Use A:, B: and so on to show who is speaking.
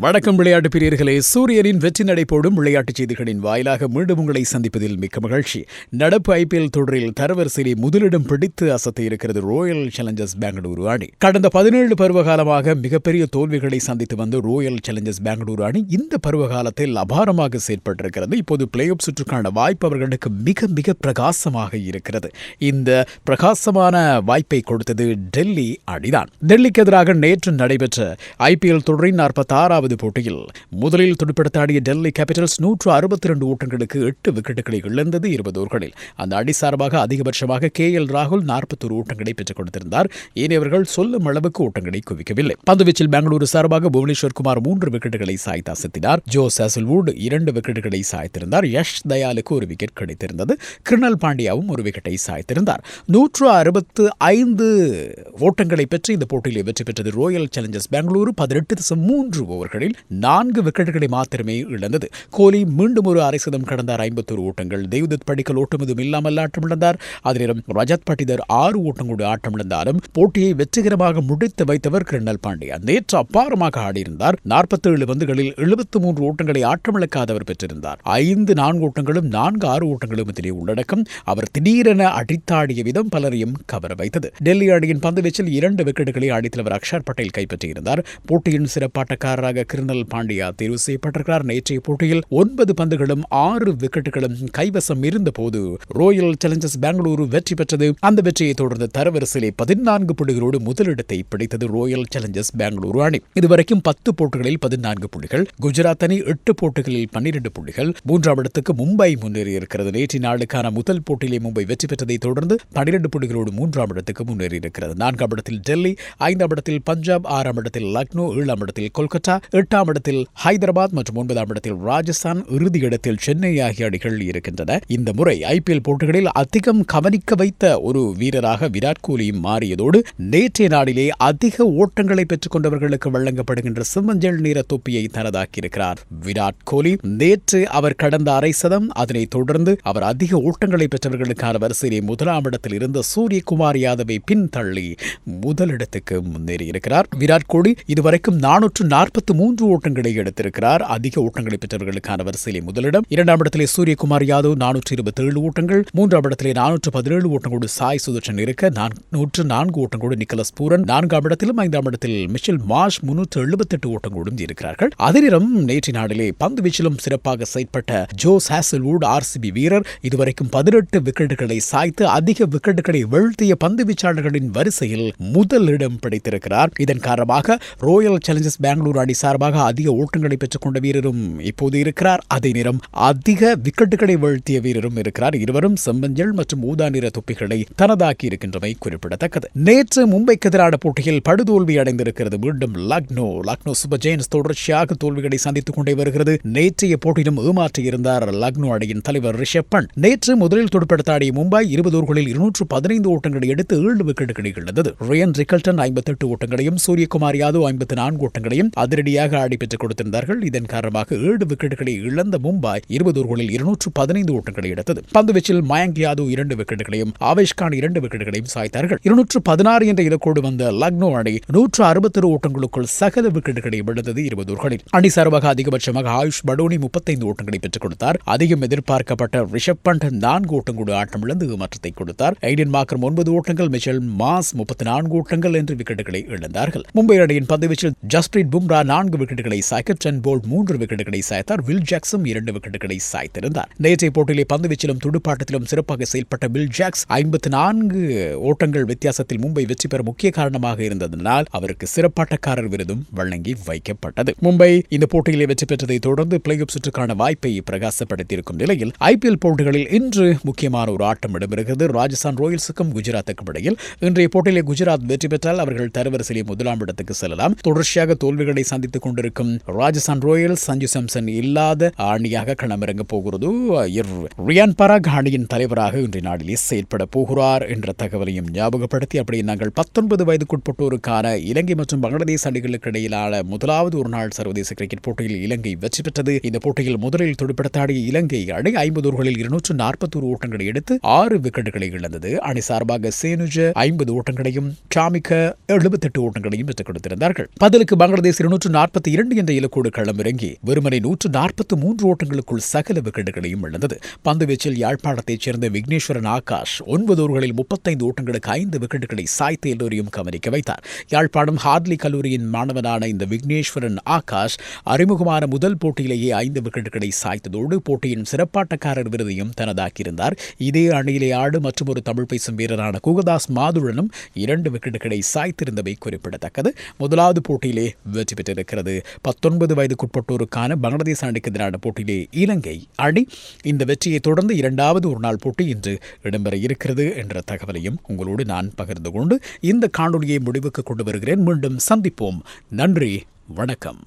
A: வணக்கம் விளையாட்டு பிரியர்களே. சூரியனின் வெற்றி நடைபோடும் விளையாட்டுச் செய்திகளின் வாயிலாக மீண்டும் உங்களை சந்திப்பதில் மிக்க மகிழ்ச்சி. நடப்பு ஐபிஎல் தொடரில் தரவரிசையிலே முதலிடம் பிடித்து அசத்தி இருக்கிறது ரோயல் சேலஞ்சர்ஸ் பெங்களூரு அணி. கடந்த பதினேழு பருவகாலமாக மிகப்பெரிய தோல்விகளை சந்தித்து வந்த ரோயல் சேலஞ்சர்ஸ் பெங்களூரு அணி இந்த பருவகாலத்தில் அபாரமாக செயற்பட்டிருக்கிறது. இப்போது பிளே ஆஃப் சுற்றுக்கான வாய்ப்பு அவர்களுக்கு மிக மிக பிரகாசமாக இருக்கிறது. இந்த பிரகாசமான வாய்ப்பை கொடுத்தது டெல்லி அணிதான். டெல்லிக்கு எதிராக நேற்று நடைபெற்ற ஐபிஎல் தொடரின் நாற்பத்தாறாவது ஆறாவது போட்டியில் முதலில் துடுப்படுத்தாடிய டெல்லி கேபிட்டல்ஸ் நூற்று அறுபத்தி இரண்டு ஓட்டங்களுக்கு எட்டு விக்கெட்டுகளை இழந்தது இருபது ஓவர்களில். அந்த அடி சார்பாக அதிகபட்சமாக கே எல் ராகுல் நாற்பத்தொரு ஓட்டங்களை பெற்றுக் கொடுத்திருந்தார். ஏனையவர்கள் சொல்லும் அளவுக்கு ஓட்டங்களை குவிக்கவில்லை. பந்துவீச்சில் பெங்களூரு சார்பாக புவனேஸ்வர் குமார் மூன்று விக்கெட்டுகளை சாய்த்து அசத்தினார். ஜோ சாசல்வுட் இரண்டு விக்கெட்டுகளை சாய்த்திருந்தார். யஷ் தயாலுக்கு ஒரு விக்கெட் கிடைத்திருந்தது. கிருணல் பாண்டியாவும் ஒரு விக்கெட்டை சாய்த்திருந்தார். நூற்று அறுபத்து ஐந்து ஓட்டங்களை பெற்று இந்த போட்டியில் வெற்றி பெற்றது. ரோயல் சேலஞ்சர்ஸ் பெங்களூரு பதினெட்டு மூன்று மூன்று ஓட்டங்களில் நான்கு விக்கெட்டுகளை மாத்திரமே இழந்தது. கோலி மீண்டும் ஒரு அரை சதம் கடந்தார் ஐம்பத்தொரு ஓட்டங்கள். தேவ்தத் படிக்கல் ஓட்டமதும் இல்லாமல் ஆட்டமிழந்தார் அதே நேரம் ரஜத் பட்டிதர் ஆறு ஓட்டங்களோடு ஆட்டமிழந்தாலும் போட்டியை வெற்றிகரமாக முடித்து வைத்தவர் கிருணல் பாண்டியா நேற்று அப்பாரமாக ஆடியிருந்தார். நாற்பத்தேழு பந்துகளில் எழுபத்தி மூன்று ஓட்டங்களை ஆட்டமிழக்காதவர் பெற்றிருந்தார். ஐந்து நான்கு ஓட்டங்களும் நான்கு ஆறு ஓட்டங்களும் இதிலே உள்ளடக்கம் அவர் திடீரென அடித்தாடிய விதம் பலரையும் கவர வைத்தது. டெல்லி அணியின் பந்துவீச்சில் இரண்டு விக்கெட்டுகளை அடித்தலைவர் அக்ஷர் பட்டேல் கைப்பற்றியிருந்தார். போட்டியின் சிறப்பாட்டக்காரராக கிருணல் பாண்டியா தேர்வு செய்யப்பட்டிருக்கிறார். நேற்றைய போட்டியில் ஒன்பது பந்துகளும் ஆறு விக்கெட்டுகளும் கைவசம் இருந்தபோது ரோயல் சேலஞ்சர்ஸ் பெங்களூரு வெற்றி பெற்றது. அந்த வெற்றியை தொடர்ந்து தரவரிசையிலே பதினான்கு புள்ளிகளோடு முதலிடத்தை பிடித்தது ரோயல் சேலஞ்சர்ஸ் பெங்களூரு அணி. இதுவரைக்கும் பத்து போட்டிகளில் பதினான்கு புள்ளிகள் குஜராத் அணி எட்டு போட்டிகளில் பன்னிரண்டு புள்ளிகள் மூன்றாம் இடத்துக்கு மும்பை முன்னேறி இருக்கிறது நேற்று நாளுக்கான முதல் போட்டியிலே மும்பை வெற்றி பெற்றதை தொடர்ந்து பன்னிரண்டு புள்ளிகளோடு மூன்றாம் இடத்துக்கு முன்னேறி இருக்கிறது நான்காம் இடத்தில் டெல்லி ஐந்தாம் இடத்தில் பஞ்சாப் ஆறாம் இடத்தில் லக்னோ ஏழாம் இடத்தில் கொல்கத்தா எட்டாம் இடத்தில் ஹைதராபாத் மற்றும் ஒன்பதாம் இடத்தில் ராஜஸ்தான் இறுதி இடத்தில் சென்னை ஆகிய அணிகள் இருக்கின்றன. இந்த முறை ஐபிஎல் போட்டிகளில் அதிகம் கவனிக்க வைத்த ஒரு வீரராக விராட் கோலியும் மாறியதோடு நேற்றைய நாளிலே அதிக ஓட்டங்களை பெற்றுக் கொண்டவர்களுக்கு வழங்கப்படுகின்ற சிம்மஞ்சள் நிற தொப்பியை தனதாக்கியிருக்கிறார். விராட் கோலி நேற்று அவர் கடந்த அரை சதம் அதனைத் தொடர்ந்து அவர் அதிக ஓட்டங்களை பெற்றவர்களுக்கான வரிசையிலே முதலாம் இடத்தில் இருந்த சூரியகுமார் யாதவை பின்தள்ளி முதலிடத்துக்கு முன்னேறியிருக்கிறார். விராட் கோலி இதுவரைக்கும் நானூற்று நாற்பத்தி மூன்று மூன்று ஓட்டங்களை எடுத்திருக்கிறார். அதிக ஓட்டங்களை பெற்றவர்களுக்கான வரிசையிலே முதலிடம். இரண்டாம் இடத்திலே சூரியகுமார் யாதவ் நானூற்றி இருபத்தி ஏழு ஓட்டங்கள். மூன்றாம் இடத்திலே நானூற்று பதினேழு ஓட்டங்களோடு சாய் சுதர்ஷன் இருக்க நூற்று நான்கு ஓட்டங்களோடு நிக்கலஸ் பூரன். நான்காம் இடத்திலும் ஐந்தாம் இடத்தில் மிஷில் மாஷ் முன்னூற்று எழுபத்தி எட்டு ஓட்டங்களோடும் இருக்கிறார்கள். அதே நேரம் நேற்று நாளிலே பந்து வீச்சிலும் சிறப்பாக செயற்பட்ட ஜோஸ் ஹாசல்வுட் ஆர்சிபி வீரர். இதுவரைக்கும் பதினெட்டு விக்கெட்டுகளை சாய்த்து அதிக விக்கெட்டுகளை வீழ்த்திய பந்து வீச்சாளர்களின் வரிசையில் முதலிடம் பிடித்திருக்கிறார். இதன் காரணமாக ரோயல் சேலஞ்சர்ஸ் பெங்களூரு அணி சார்பாக அதிக ஓட்டங்களை பெற்றுக்கொண்ட வீரரும் இப்போது இருக்கிறார். அதே நேரம் அதிக விக்கெட்டுகளை வீழ்த்திய வீரரும் இருக்கிறார். இருவரும் செம்மஞ்சள் மற்றும் ஊதா நிற தொப்பிகளை தனதாக்கி இருக்கின்றமை குறிப்பிடத்தக்கது. நேற்று மும்பைக்கு எதிரான போட்டியில் படுதோல்வி அடைந்திருக்கிறது. மீண்டும் லக்னோ லக்னோ சூப்பர் ஜெயின்ஸ் தொடர்ச்சியாக தோல்விகளை சந்தித்துக் கொண்டே வருகிறது. நேற்றைய போட்டியிலும் ஏமாற்றியிருந்தார் லக்னோ அணியின் தலைவர் ரிஷப் பண்ட் நேற்று முதலில் துடுப்படுத்தாடிய மும்பை இருபது ஓவர்களில் இருநூற்று பதினைந்து ஓட்டங்களை எடுத்து ஏழு விக்கெட்டுகளை இழந்தது. ரியன் ரிக்கல்டன் ஐம்பத்தெட்டு ஓட்டங்களையும் சூரியகுமார் யாதவ் ஐம்பத்தி நான்கு ஓட்டங்களையும் அதிரடியாக ஆடி பெற்றுக் கொடுத்திருந்தார்கள். இதன் காரணமாக ஏழு விக்கெட்டுகளை இழந்த மும்பாய் இருபது ஓவர்களில் இருநூற்று பதினைந்து ஓட்டங்களை எடுத்தது. பந்துவீச்சில் மயங்க் யாதவ் இரண்டு விக்கெட்டுகளையும் ஆவேஷ் கான் இரண்டு விக்கெட்டுகளையும் சாய்த்தார்கள். இருநூற்று பதினாறு என்ற இலக்கோடு வந்த லக்னோ அணி நூற்று அறுபத்தொரு ஓட்டங்களுக்குள் சகல விக்கெட்டுகளை இழந்தது இருபது ஓவர்களில். அணி சார்பாக அதிகபட்சமாக ஆயுஷ் படோனி முப்பத்தைந்து ஓட்டங்களை பெற்றுக் கொடுத்தார். அதிகம் எதிர்பார்க்கப்பட்ட ரிஷப் பண்ட் நான்கு ஓட்டங்களோடு ஆட்டம் இழந்து மாற்றத்தை கொடுத்தார். ஐடன் மார்க்கர் ஒன்பது ஓட்டங்கள் மிச்சல் மாஸ் முப்பத்தி நான்கு ஓட்டங்கள் என்று விக்கெட்டுகளை இழந்தார்கள். மும்பை அணியின் பந்துவீச்சில் ஜஸ்பிரீத் பும்ரா நான்கு விக்கெட்டுகளை சாய்க்க ட்ரென் போல்ட் மூன்று விக்கெட்டுகளை சாய்த்தார். வில் ஜாக்ஸும் இரண்டு விக்கெட்டுகளை சாய்த்திருந்தார். நேற்றைய போட்டியிலே பந்துவீச்சிலும் துடுப்பாட்டத்திலும் சிறப்பாக செயல்பட்ட வில் ஜாக்ஸ் ஐம்பத்தி நான்கு ஓட்டங்கள் வித்தியாசத்தில் மும்பை வெற்றி பெற முக்கிய காரணமாக இருந்ததனால் அவருக்கு சிறப்பாட்டக்காரர் விருதும் வழங்கி வைக்கப்பட்டது. மும்பை இந்த போட்டியிலே வெற்றி பெற்றதை தொடர்ந்து பிளே ஆஃப் சுற்றுக்கான வாய்ப்பை பிரகாசப்படுத்தியிருக்கும் நிலையில் ஐபிஎல் போட்டிகளில் இன்று முக்கியமான ஒரு ஆட்டம் இடம்பெறுகிறது. ராஜஸ்தான் ராயல்ஸுக்கும் குஜராத்துக்கும் இடையில். இன்றைய போட்டியிலே குஜராத் வெற்றி பெற்றால் அவர்கள் தரவரிசையிலே முதலாம் இடத்துக்கு செல்லலாம். தொடர்ச்சியாக தோல்விகளை சந்தித்து சந்தித்துக் கொண்டிருக்கும். ராஜஸ்தான் ராயல்ஸ் சஞ்சு சாம்சன் இல்லாத அணியாக களமிறங்க போகிறது. ரியான் பராக் அணியின் தலைவராக இன்றைய நாளிலே செயற்பட போகிறார் என்ற தகவலையும் ஞாபகப்படுத்தி அப்படியே நாங்கள் பத்தொன்பது வயதுக்குட்பட்டோருக்கான இலங்கை மற்றும் பங்களாதேஷ் அணிகளுக்கு இடையிலான முதலாவது ஒருநாள் சர்வதேச கிரிக்கெட் போட்டியில் இலங்கை வெற்றி பெற்றது. இந்த போட்டியில் முதலில் துடுப்படுத்தாடிய இலங்கை அணி ஐம்பது ஓவர்களில் இருநூற்று நாற்பத்தோரு ஓட்டங்களை எடுத்து ஆறு விக்கெட்டுகளை இழந்தது. அணி சார்பாக சேனுஜ ஐம்பது ஓட்டங்களையும் சாமிக்க எழுபத்தெட்டு ஓட்டங்களையும் பெற்றுக் கொடுத்திருந்தார்கள். பதிலுக்கு பங்களாதேஷ் இருநூற்று நாற்பத்தி இரண்டு என்ற இலக்கோடு களமிறங்கி வெறுமனை நூற்று நாற்பத்தி மூன்று ஓட்டங்களுக்குள் சகல விக்கெட்டுகளையும் இழந்தது. பந்துவீச்சில் யாழ்ப்பாணத்தைச் சேர்ந்த விக்னேஸ்வரன் ஆகாஷ் ஒன்பது ஓவர்களில் முப்பத்தைந்து ஓட்டங்களுக்கு ஐந்து விக்கெட்டுகளை சாய்த்து எல்லோரையும் கவனிக்க வைத்தார். யாழ்ப்பாணம் ஹார்ட்லி கல்லூரியின் மாணவனான இந்த விக்னேஸ்வரன் ஆகாஷ் அறிமுகமான முதல் போட்டியிலேயே ஐந்து விக்கெட்டுகளை சாய்த்ததோடு போட்டியின் சிறப்பாட்டக்காரர் விருதையும் தனதாக்கியிருந்தார். இதே அணியிலே ஆடு மற்றும் ஒரு தமிழ் பேசும் வீரரான குகதாஸ் மாதுரனும் இரண்டு விக்கெட்டுகளை சாய்த்திருந்தவை குறிப்பிடத்தக்கது. முதலாவது போட்டியிலே வெற்றி பெற்றிருக்கிறது. பத்தொன்பது வயதுக்குட்பட்டோருக்கான பங்களாதேஷ் அணிக்கு எதிரான போட்டியிலே இலங்கை அணி இந்த வெற்றியை தொடர்ந்து இரண்டாவது ஒரு நாள் போட்டி இன்று இடம்பெற இருக்கிறது என்ற தகவலையும் உங்களோடு நான் பகிர்ந்து கொண்டு இந்த காணொலியை முடிவுக்கு கொண்டு வருகிறேன். மீண்டும் சந்திப்போம். நன்றி. வணக்கம்.